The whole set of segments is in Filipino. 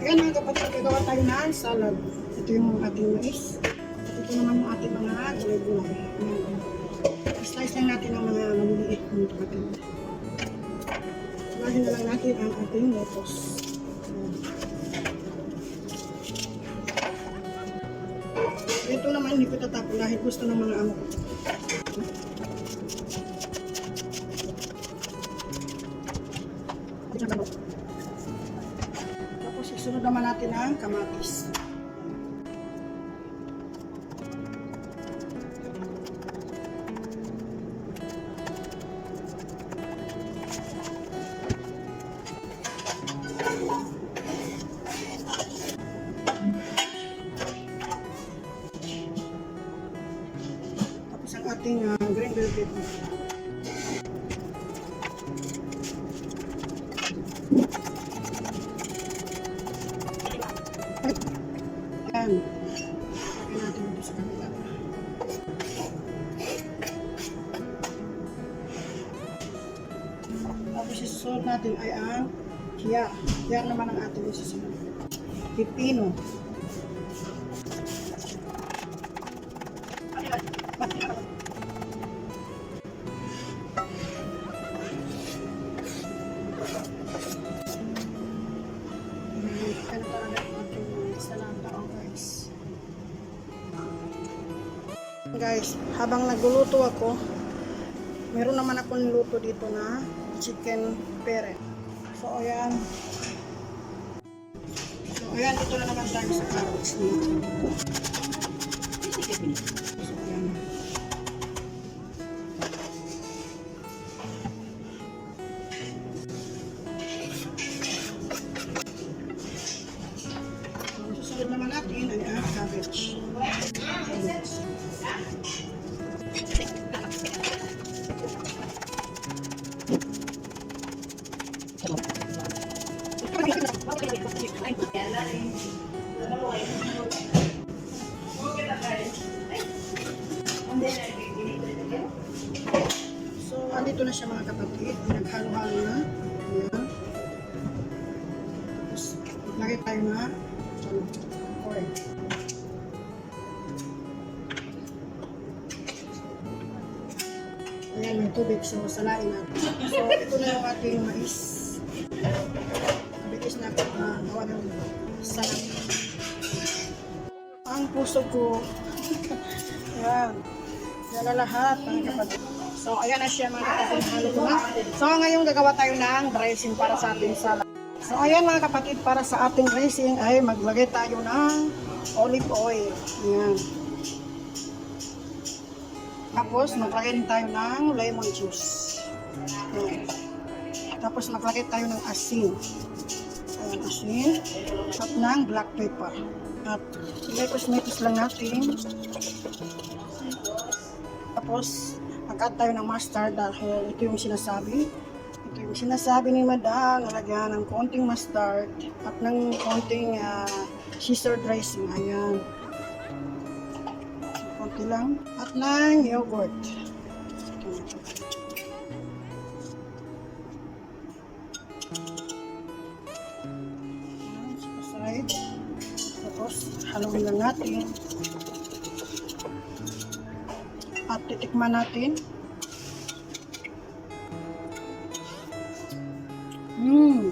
ayan mga kapatid, gagawa tayo ng salad. Ito yung ating mais. At ito naman yung ating mga gulay-gulay. Slice lang natin ang mga maliliit mga kapatid. Samahin na lang natin ang ating lettuce. Ito naman hindi ko tatapon dahil gusto ng mga amo ko. Tapos isunod naman natin ang kamatis. Tapos ang ating uh, green bell Yan. Lagyan natin ito sa kanila. Tapos isusunod natin ay ang kiyar. Kiyar naman ang ating isusunod. Pipino. Ano Guys, habang nagluluto ako, meron naman ako niluto dito na chicken pere. So, ayan. So, ayan, dito na naman tayo sa carrots dito. So, ayan. So, susunod naman natin ang. Cabbage. So, andito na siya mga kapatid. Naghalo-halo na. Ayan. Tapos, maglagay tayo na oil. Ayan, may tubig. So, salain natin. So, ito na yung ating mais. Ng salad. Ang puso ko. Ayan. Yan na lahat. So, ayan na siya mga kapatid. Halo ko na. So, ngayon gagawa tayo ng dressing para sa ating salad. So, ayan mga kapatid, para sa ating dressing ay maglagay tayo ng olive oil. Ayan. Tapos, maglagay din tayo ng lemon juice. Ayan. Tapos, maglagay tayo ng asin. Ayan, asin. At ng black pepper. At, mekos-mekos lang natin. Tapos, mag-add tayo ng mustard dahil ito yung sinasabi. Ito yung sinasabi ni Madang, nalagyan ng konting mustard at ng konting uh, Caesar dressing. Ayan. Konti lang. At ng yogurt. Tapos, haluin lang natin. At titikman natin. Mmm.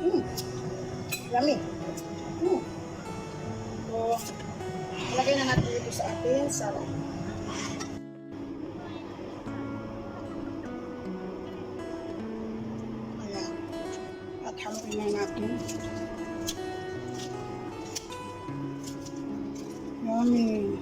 Mmm. Yummy. Mmm. So, ilagay na natin ito sa ating salad. Ayan. At haluin lang natin. Yummy.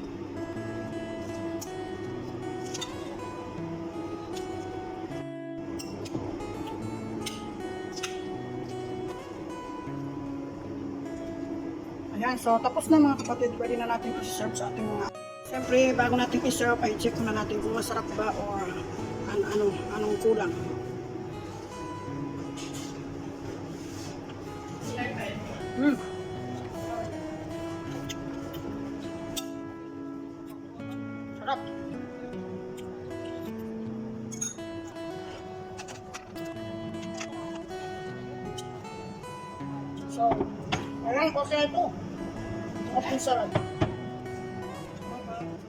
Ayan, so tapos na mga kapatid, pwede na natin i-serve sa ating mga... Siyempre, bago natin i-serve, ay check na natin kung masarap ba or an ano, anong kulang. Mm. So, alam ko sa ito. Ang sarap.